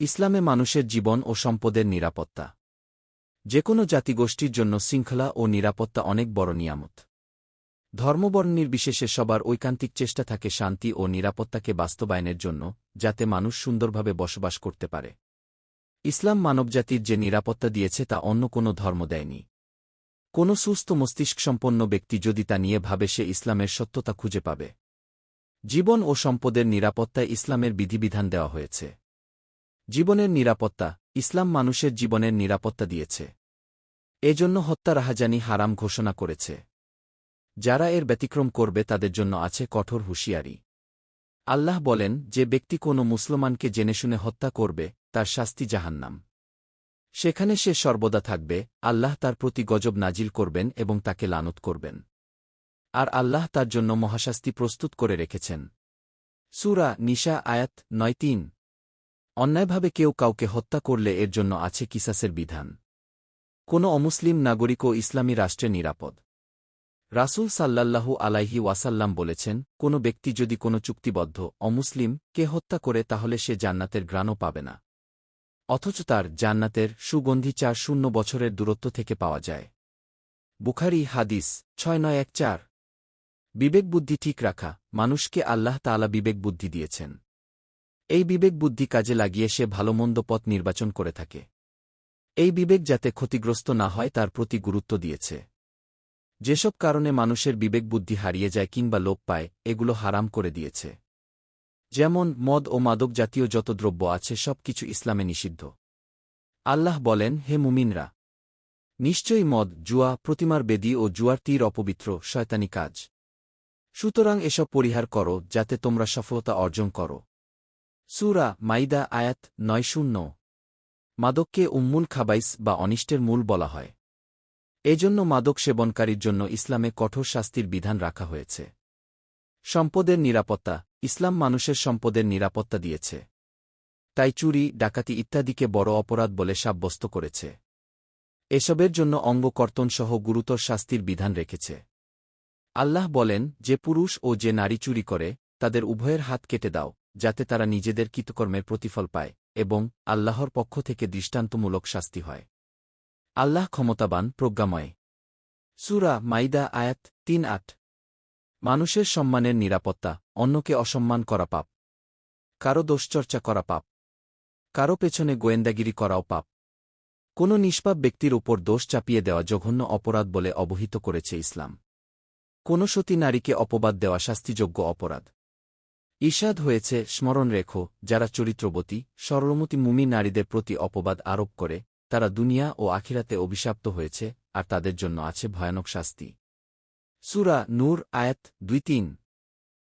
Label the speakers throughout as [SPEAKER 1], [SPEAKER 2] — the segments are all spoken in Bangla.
[SPEAKER 1] ইসলামে মানুষের জীবন ও সম্পদের নিরাপত্তা। যে কোনো জাতিগোষ্ঠীর জন্য শৃঙ্খলা ও নিরাপত্তা অনেক বড় নিয়ামত। ধর্মবর্ণ নির্বিশেষে সবার ঐকান্তিক চেষ্টা থাকে শান্তি ও নিরাপত্তাকে বাস্তবায়নের জন্য, যাতে মানুষ সুন্দরভাবে বসবাস করতে পারে। ইসলাম মানবজাতির যে নিরাপত্তা দিয়েছে তা অন্য কোনো ধর্ম দেয়নি। কোনো সুস্থ মস্তিষ্কসম্পন্ন ব্যক্তি যদি তা নিয়ে ভাবে সে ইসলামের সত্যতা খুঁজে পাবে। জীবন ও সম্পদের নিরাপত্তায় ইসলামের বিধিবিধান দেওয়া হয়েছে। জীবনের নিরাপত্তা, ইসলাম মানুষের জীবনের নিরাপত্তা দিয়েছে। এজন্য হত্যা রাহাজানি হারাম ঘোষণা করেছে। যারা এর ব্যতিক্রম করবে তাদের জন্য আছে কঠোর হুঁশিয়ারি। আল্লাহ বলেন, যে ব্যক্তি কোনো মুসলমানকে জেনেশুনে হত্যা করবে, তার শাস্তি জাহান্নাম। সেখানে সে সর্বদা থাকবে, আল্লাহ তার প্রতি গজব নাজিল করবেন এবং তাকে লানত করবেন। আর আল্লাহ তার জন্য মহাশাস্তি প্রস্তুত করে রেখেছেন। সুরা নিশা আয়াত নয় তিন। অন্যায়ভাবে কেউ কাউকে হত্যা করলে এর জন্য আছে কিসাসের বিধান। কোনো অমুসলিম নাগরিকও ইসলামী রাষ্ট্রে নিরাপদ। রাসূল সাল্লাল্লাহু আলাইহি ওয়াসাল্লাম বলেছেন, কোনো ব্যক্তি যদি কোনো চুক্তিবদ্ধ অমুসলিম কে হত্যা করে তাহলে সে জান্নাতের গ্রাণও পাবে না। অথচ তার জান্নাতের সুগন্ধি চার শূন্য বছরের দূরত্ব থেকে পাওয়া যায়। বুখারি হাদিস ছয় নয় এক চার। বিবেকবুদ্ধি ঠিক রাখা, মানুষকে আল্লাহ তালা বিবেকবুদ্ধি দিয়েছেন। এই বিবেকবুদ্ধি কাজে লাগিয়ে সে ভালোমন্দ পথ নির্বাচন করে থাকে। এই বিবেক যাতে ক্ষতিগ্রস্ত না হয় তার প্রতি গুরুত্ব দিয়েছে। যেসব কারণে মানুষের বিবেকবুদ্ধি হারিয়ে যায় কিংবা লোপ পায়, এগুলো হারাম করে দিয়েছে। যেমন, মদ ও মাদক জাতীয় যত দ্রব্য আছে সব কিছু ইসলামে নিষিদ্ধ। আল্লাহ বলেন, হে মুমিনরা, নিশ্চয়ই মদ, জুয়া, প্রতিমার বেদি ও জুয়ার তীর অপবিত্র, শয়তানি কাজ। সুতরাং এসব পরিহার করো, যাতে তোমরা সফলতা অর্জন করো। সুরা মাইদা আয়াত নয় শূন্য। মাদককে উম্মুল খাবাইস বা অনিষ্টের মূল বলা হয়। এজন্য মাদক সেবনকারীর জন্য ইসলামে কঠোর শাস্তির বিধান রাখা হয়েছে। সম্পদের নিরাপত্তা, ইসলাম মানুষের সম্পদের নিরাপত্তা দিয়েছে। তাই চুরি, ডাকাতি ইত্যাদিকে বড় অপরাধ বলে সাব্যস্ত করেছে। এসবের জন্য অঙ্গকর্তনসহ গুরুতর শাস্তির বিধান রেখেছে। আল্লাহ বলেন, যে পুরুষ ও যে নারী চুরি করে, তাদের উভয়ের হাত কেটে দাও। যাতে তারা নিজেদের কৃতকর্মের প্রতিফল পায় এবং আল্লাহর পক্ষ থেকে দৃষ্টান্তমূলক শাস্তি হয়। আল্লাহ ক্ষমতাবান, প্রজ্ঞাময়। সুরা মাইদা, আয়াত তিন, আট। মানুষের সম্মানের নিরাপত্তা, অন্যকে অসম্মান করা পাপ। কারও দোষচর্চা করা পাপ। কারও পেছনে গোয়েন্দাগিরি করাও পাপ। কোনো নিষ্পাপ ব্যক্তির উপর দোষ চাপিয়ে দেওয়া জঘন্য অপরাধ বলে অবহিত করেছে ইসলাম। কোনো সতী নারীকে অপবাদ দেওয়া শাস্তিযোগ্য অপরাধ। ঈষাদ হয়েছে স্মরণ রেখো যারা চরিত্রবতী, সরলমতি মুমি নারীদের প্রতি অপবাদ আরোপ করে, তারা দুনিয়া ও আখিরাতে অভিশাপ্ত হয়েছে, আর তাদের জন্য আছে ভয়ানক শাস্তি। সুরা নূর, আয়াত দুই তিন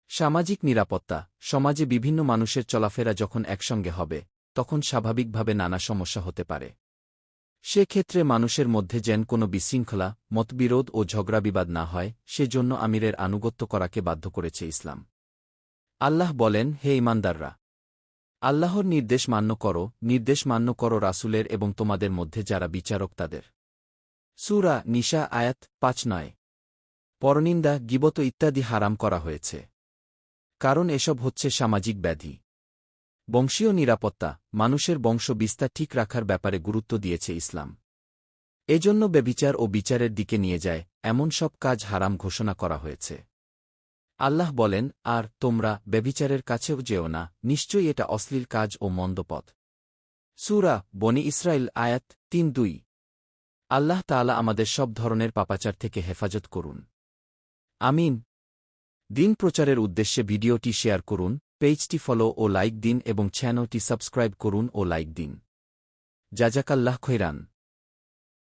[SPEAKER 1] সামাজিক নিরাপত্তা, সমাজে বিভিন্ন মানুষের চলাফেরা যখন একসঙ্গে হবে, তখন স্বাভাবিকভাবে নানা সমস্যা হতে পারে। সেক্ষেত্রে মানুষের মধ্যে যেন কোনো বিশৃঙ্খলা, মতবিরোধ ও ঝগড়াবিবাদ না হয়, সেজন্য আমিরের আনুগত্য করাকে বাধ্য করেছে ইসলাম। আল্লাহ বলেন, হে ইমানদাররা! আল্লাহর নির্দেশ মান্য করো, নির্দেশ মান্য করো রাসুলের এবং তোমাদের মধ্যে যারা বিচারক তাদের। সুরা নিশা আয়াত পাঁচ নয়। পরনিন্দা, গিবত ইত্যাদি হারাম করা হয়েছে। কারণ এসব হচ্ছে সামাজিক ব্যাধি। বংশীয় নিরাপত্তা, মানুষের বংশ বিস্তার ঠিক রাখার ব্যাপারে গুরুত্ব দিয়েছে ইসলাম। এজন্য ব্যবিচার ও বিচারের দিকে নিয়ে যায়, এমন সব কাজ হারাম ঘোষণা করা হয়েছে। আল্লাহ বলেন, আর তোমরা ব্যবিচারের কাছেও যেও না, নিশ্চয়ই এটা অশ্লীল কাজ ও মন্দপথ সুরা বনি ইসরায়েল আয়াত তিন দুই। আল্লাহ তাআলা আমাদের সব ধরনের পাপাচার থেকে হেফাজত করুন। আমিন। দিন প্রচারের উদ্দেশ্যে ভিডিওটি শেয়ার করুন, পেজটি ফলো ও লাইক দিন এবং চ্যানেলটি সাবস্ক্রাইব করুন ও লাইক দিন। জাজাকাল্লাহ খৈরান।